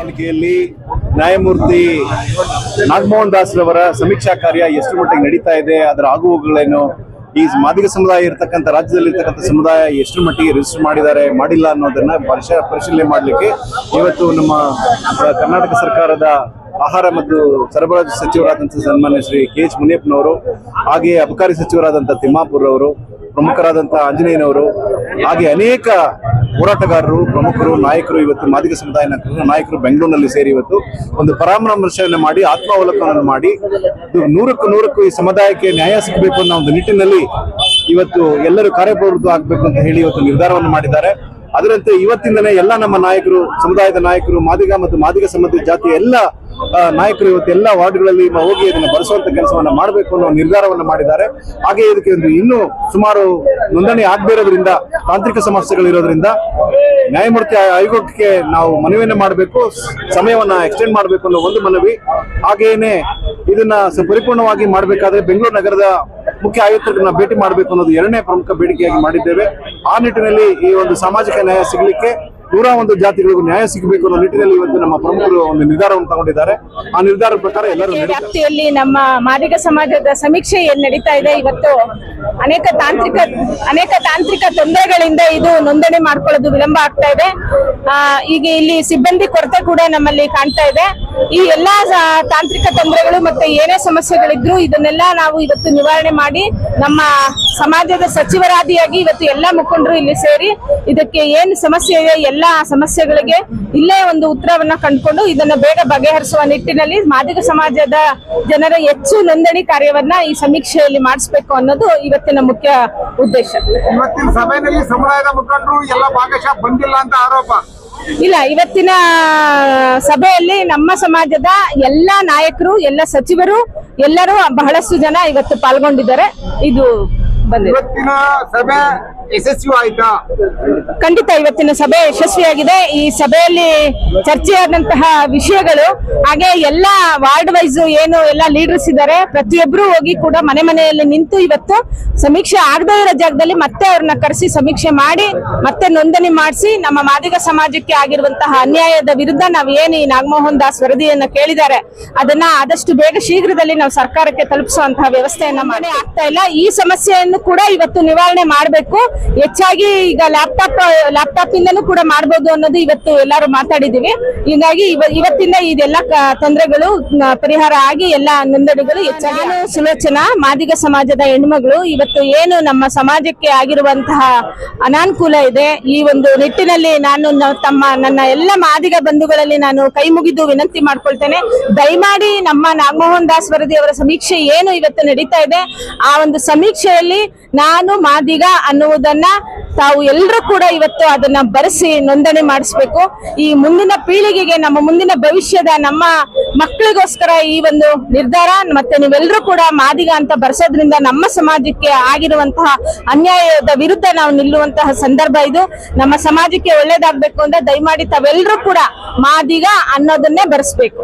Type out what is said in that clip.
ಪಾಲಿಕೆಯಲ್ಲಿ ನ್ಯಾಯಮೂರ್ತಿ ನಾಗಮೋಹನ್ ದಾಸ್ ರವರ ಸಮೀಕ್ಷಾ ಕಾರ್ಯ ಎಷ್ಟು ಮಟ್ಟಿಗೆ ನಡೀತಾ ಇದೆ, ಅದರ ಆಗುಹೋಗುಗಳೇನು ಈ ಮಾದಿಗ ಸಮುದಾಯ ಇರತಕ್ಕಂಥ ರಾಜ್ಯದಲ್ಲಿ ಇರ್ತಕ್ಕಂಥ ಸಮುದಾಯ ಎಷ್ಟು ಮಟ್ಟಿಗೆ ರಿಜಿಸ್ಟರ್ ಮಾಡಿದ್ದಾರೆ, ಮಾಡಿಲ್ಲ ಅನ್ನೋದನ್ನ ಪರಿಶ, ಪರಿಶೀಲನೆ ಮಾಡಲಿಕ್ಕೆ ಇವತ್ತು ನಮ್ಮ ಕರ್ನಾಟಕ ಸರ್ಕಾರದ ಆಹಾರ ಮತ್ತು ಸರಬರಾಜು ಸಚಿವರಾದಂಥ ಸನ್ಮಾನ್ಯ ಶ್ರೀ ಕೆ ಎಚ್ ಮುನಿಯಪ್ಪನವರು ಹಾಗೆ ಅಬಕಾರಿ ಸಚಿವರಾದಂಥ ತಿಮ್ಮಾಪುರ್ ಅವರು ಪ್ರಮುಖರಾದಂಥ ಆಂಜನೇಯನವರು, ಹಾಗೆ ಅನೇಕ ಹೋರಾಟಗಾರರು, ಪ್ರಮುಖರು, ನಾಯಕರು ಇವತ್ತು ಮಾದಿಗ ಸಮುದಾಯ ನಾಯಕರು- ಬೆಂಗಳೂರಿನಲ್ಲಿ ಸೇರಿ ಇವತ್ತು ಒಂದು ಪರಾಮರ್ಶೆಯನ್ನು ಮಾಡಿ, ಆತ್ಮಾವಲೋಕನವನ್ನು ಮಾಡಿ ನೂರಕ್ಕೂ ನೂರಕ್ಕೂ ಈ ಸಮುದಾಯಕ್ಕೆ ನ್ಯಾಯ ಸಿಗಬೇಕು ಅನ್ನೋ ಒಂದು ನಿಟ್ಟಿನಲ್ಲಿ ಇವತ್ತು ಎಲ್ಲರೂ ಕಾರ್ಯಪ್ರವೃತ್ತ ಆಗಬೇಕು ಅಂತ ಹೇಳಿ ಇವತ್ತು ನಿರ್ಧಾರವನ್ನು ಮಾಡಿದ್ದಾರೆ. ಅದರಂತೆ ಇವತ್ತಿಂದನೇ ಎಲ್ಲ ನಮ್ಮ ನಾಯಕರು, ಸಮುದಾಯದ ನಾಯಕರು, ಮಾದಿಗ ಮತ್ತು ಮಾದಿಗ ಸಂಬಂಧಿತ ಜಾತಿಯ ಎಲ್ಲ ನಾಯಕರು ಇವತ್ತು ಎಲ್ಲ ವಾರ್ಡ್ಗಳಲ್ಲಿ ಹೋಗಿ ಇದನ್ನು ಬರೆಸುವಂತ ಕೆಲಸವನ್ನ ಮಾಡಬೇಕು ಅನ್ನೋ ನಿರ್ಧಾರವನ್ನು ಮಾಡಿದ್ದಾರೆ. ಹಾಗೆ ಇದಕ್ಕೆ ಒಂದು ಇನ್ನೂ ಸುಮಾರು ನೋಂದಣಿ ಆಗದೇ ಇರೋದ್ರಿಂದ, ತಾಂತ್ರಿಕ ಸಮಸ್ಯೆಗಳಿರೋದ್ರಿಂದ ನ್ಯಾಯಮೂರ್ತಿ ಆಯೋಗಕ್ಕೆ ನಾವು ಮನವಿಯನ್ನು ಮಾಡಬೇಕು, ಸಮಯವನ್ನ ಎಕ್ಸ್ಟೆಂಡ್ ಮಾಡಬೇಕು ಅನ್ನೋ ಒಂದು ಮನವಿ. ಹಾಗೆಯೇ ಇದನ್ನ ಪರಿಪೂರ್ಣವಾಗಿ ಮಾಡಬೇಕಾದ್ರೆ ಬೆಂಗಳೂರು ನಗರದ ಮುಖ್ಯ ಆಯುಕ್ತರನ್ನ ಭೇಟಿ ಮಾಡಬೇಕು ಅನ್ನೋದು ಎರಡನೇ ಪ್ರಮುಖ ಬೇಡಿಕೆಯಾಗಿ ಮಾಡಿದ್ದೇವೆ. ಆ ನಿಟ್ಟಿನಲ್ಲಿ ಈ ಒಂದು ಸಾಮಾಜಿಕ ನ್ಯಾಯ ಸಿಗಲಿಕ್ಕೆ ನೂರ ಒಂದು ಜಾತಿಗಳಿಗೂ ನ್ಯಾಯ ಸಿಗಬೇಕು ಅನ್ನೋ ನಿಟ್ಟಿನಲ್ಲಿ ಇವತ್ತು ನಮ್ಮ ಪ್ರಮುಖರು ಒಂದು ನಿರ್ಧಾರವನ್ನು ತಗೊಂಡಿದ್ದಾರೆ. ಆ ನಿರ್ಧಾರ ಪ್ರಕಾರ ಎಲ್ಲರೂ ವ್ಯಾಪ್ತಿಯಲ್ಲಿ ನಮ್ಮ ಮಾದಿಗ ಸಮಾಜದ ಸಮೀಕ್ಷೆ ಏನ್ ನಡೀತಾ ಇದೆ ಇವತ್ತು? ಅನೇಕ ತಾಂತ್ರಿಕ ಅನೇಕ ತಾಂತ್ರಿಕ ತೊಂದರೆಗಳಿಂದ ಇದು ನೋಂದಣಿ ಮಾಡ್ಕೊಳ್ಳೋದು ವಿಳಂಬ ಆಗ್ತಾ ಇದೆ. ಆ, ಈಗ ಇಲ್ಲಿ ಸಿಬ್ಬಂದಿ ಕೊರತೆ ಕೂಡ ನಮ್ಮಲ್ಲಿ ಕಾಣ್ತಾ ಇದೆ. ಈ ಎಲ್ಲಾ ತಾಂತ್ರಿಕ ತೊಂದರೆಗಳು ಮತ್ತೆ ಏನೇ ಸಮಸ್ಯೆಗಳಿದ್ರು ಇದನ್ನೆಲ್ಲ ನಾವು ಇವತ್ತು ನಿವಾರಣೆ ಮಾಡಿ ನಮ್ಮ ಸಮಾಜದ ಸಚಿವರಾದಿಯಾಗಿ ಇವತ್ತು ಎಲ್ಲ ಮುಖಂಡರು ಇಲ್ಲಿ ಸೇರಿ ಇದಕ್ಕೆ ಏನು ಸಮಸ್ಯೆ ಇದೆ ಎಲ್ಲಾ ಸಮಸ್ಯೆಗಳಿಗೆ ಇಲ್ಲೇ ಒಂದು ಉತ್ತರವನ್ನ ಕಂಡುಕೊಂಡು ಇದನ್ನ ಬೇಗ ಬಗೆಹರಿಸುವ ನಿಟ್ಟಿನಲ್ಲಿ ಮಾದಿಗ ಸಮಾಜದ ಜನರ ಹೆಚ್ಚು ನೋಂದಣಿ ಕಾರ್ಯವನ್ನ ಈ ಸಮೀಕ್ಷೆಯಲ್ಲಿ ಮಾಡಿಸ್ಬೇಕು ಅನ್ನೋದು ಇವತ್ತಿನ ಮುಖ್ಯ ಉದ್ದೇಶ. ಇವತ್ತಿನ ಸಭೆಯಲ್ಲಿ ಸಮುದಾಯದ ಮುಖಂಡರು ಎಲ್ಲ ಭಾಗಶಃ ಬಂದಿಲ್ಲ ಅಂತ ಆರೋಪ. ಇಲ್ಲ ಇವತ್ತಿನ ಸಭೆಯಲ್ಲಿ ನಮ್ಮ ಸಮಾಜದ ಎಲ್ಲ ನಾಯಕರು ಎಲ್ಲ ಸಚಿವರು ಎಲ್ಲರೂ ಬಹಳಷ್ಟು ಜನ ಇವತ್ತು ಪಾಲ್ಗೊಂಡಿದ್ದಾರೆ. ಇದು ಬಂದಿದೆ. ಇವತ್ತಿನ ಸಭೆ ಯಶಸ್ವಿ ಆಯ್ತಾ ಖಂಡಿತ ಇವತ್ತಿನ ಸಭೆ ಯಶಸ್ವಿಯಾಗಿದೆ. ಈ ಸಭೆಯಲ್ಲಿ ಚರ್ಚೆಯಾದಂತಹ ವಿಷಯಗಳು, ಹಾಗೆ ಎಲ್ಲ ವಾರ್ಡ್ ವೈಸ್ ಏನು ಎಲ್ಲ ಲೀಡರ್ಸ್ ಇದ್ದಾರೆ ಪ್ರತಿಯೊಬ್ಬರು ಹೋಗಿ ಕೂಡ ಮನೆ ಮನೆಯಲ್ಲಿ ನಿಂತು ಇವತ್ತು ಸಮೀಕ್ಷೆ ಆಗದೇ ಇರೋ ಜಾಗದಲ್ಲಿ ಮತ್ತೆ ಅವ್ರನ್ನ ಕರೆಸಿ ಸಮೀಕ್ಷೆ ಮಾಡಿ, ಮತ್ತೆ ನೋಂದಣಿ ಮಾಡಿಸಿ ನಮ್ಮ ಮಾದಿಗ ಸಮಾಜಕ್ಕೆ ಆಗಿರುವಂತಹ ಅನ್ಯಾಯದ ವಿರುದ್ಧ ನಾವು ಏನು ಈ ನಾಗಮೋಹನ್ ದಾಸ್ ವರದಿಯನ್ನು ಕೇಳಿದ್ದಾರೆ, ಅದನ್ನ ಆದಷ್ಟು ಬೇಗ ಶೀಘ್ರದಲ್ಲಿ ನಾವು ಸರ್ಕಾರಕ್ಕೆ ತಲುಪಿಸುವಂತಹ ವ್ಯವಸ್ಥೆಯನ್ನ ಮಾಡಿ ಆಗ್ತಾ ಇಲ್ಲ. ಈ ಸಮಸ್ಯೆಯನ್ನು ಕೂಡ ಇವತ್ತು ನಿವಾರಣೆ ಮಾಡಬೇಕು. ಹೆಚ್ಚಾಗಿ ಈಗ ಲ್ಯಾಪ್ಟಾಪ್ ಲ್ಯಾಪ್ಟಾಪ್ ಇಂದನೂ ಕೂಡ ಮಾಡಬಹುದು ಅನ್ನೋದು ಇವತ್ತು ಎಲ್ಲರೂ ಮಾತಾಡಿದೀವಿ ಹೀಗಾಗಿ ಇವ- ಇವತ್ತಿಂದ ಇದೆಲ್ಲ ತೊಂದರೆಗಳು ಪರಿಹಾರ ಆಗಿ ಎಲ್ಲ ನೋಂದಣಿಗಳು ಹೆಚ್ಚಾಗಿ ಸುಲೋಚನಾ ಮಾದಿಗ ಸಮಾಜದ ಹೆಣ್ಮಗಳು ಇವತ್ತು ಏನು ನಮ್ಮ ಸಮಾಜಕ್ಕೆ ಆಗಿರುವಂತಹ ಅನಾನುಕೂಲ ಇದೆ ಈ ಒಂದು ನಿಟ್ಟಿನಲ್ಲಿ ನಾನು ತಮ್ಮ ನನ್ನ ಎಲ್ಲ ಮಾದಿಗ ಬಂಧುಗಳಲ್ಲಿ ನಾನು ಕೈ ಮುಗಿದು ವಿನಂತಿ ಮಾಡ್ಕೊಳ್ತೇನೆ. ದಯಮಾಡಿ ನಮ್ಮ ನಾಗಮೋಹನ್ ದಾಸ್ ವರದಿ ಅವರ ಸಮೀಕ್ಷೆ ಏನು ಇವತ್ತು ನಡೀತಾ ಇದೆ ಆ ಒಂದು ಸಮೀಕ್ಷೆಯಲ್ಲಿ ನಾನು ಮಾದಿಗ ಅನ್ನುವುದನ್ನ ತಾವು ಎಲ್ಲರೂ ಕೂಡ ಇವತ್ತು ಅದನ್ನ ಬರೆಸಿ ನೋಂದಣಿ ಮಾಡಿಸ್ಬೇಕು. ಈ ಮುಂದಿನ ಪೀಳಿಗೆಗೆ, ನಮ್ಮ ಮುಂದಿನ ಭವಿಷ್ಯದ ನಮ್ಮ ಮಕ್ಕಳಿಗೋಸ್ಕರ ಈ ಒಂದು ನಿರ್ಧಾರ, ಮತ್ತೆ ನೀವೆಲ್ಲರೂ ಕೂಡ ಮಾದಿಗ ಅಂತ ಬರ್ಸೋದ್ರಿಂದ ನಮ್ಮ ಸಮಾಜಕ್ಕೆ ಆಗಿರುವಂತಹ ಅನ್ಯಾಯದ ವಿರುದ್ಧ ನಾವು ನಿಲ್ಲುವಂತಹ ಸಂದರ್ಭ ಇದು. ನಮ್ಮ ಸಮಾಜಕ್ಕೆ ಒಳ್ಳೇದಾಗ್ಬೇಕು ಅಂದ್ರೆ ದಯಮಾಡಿ ತಾವೆಲ್ಲರೂ ಕೂಡ ಮಾದಿಗ ಅನ್ನೋದನ್ನೇ ಬರೆಸ್ಬೇಕು.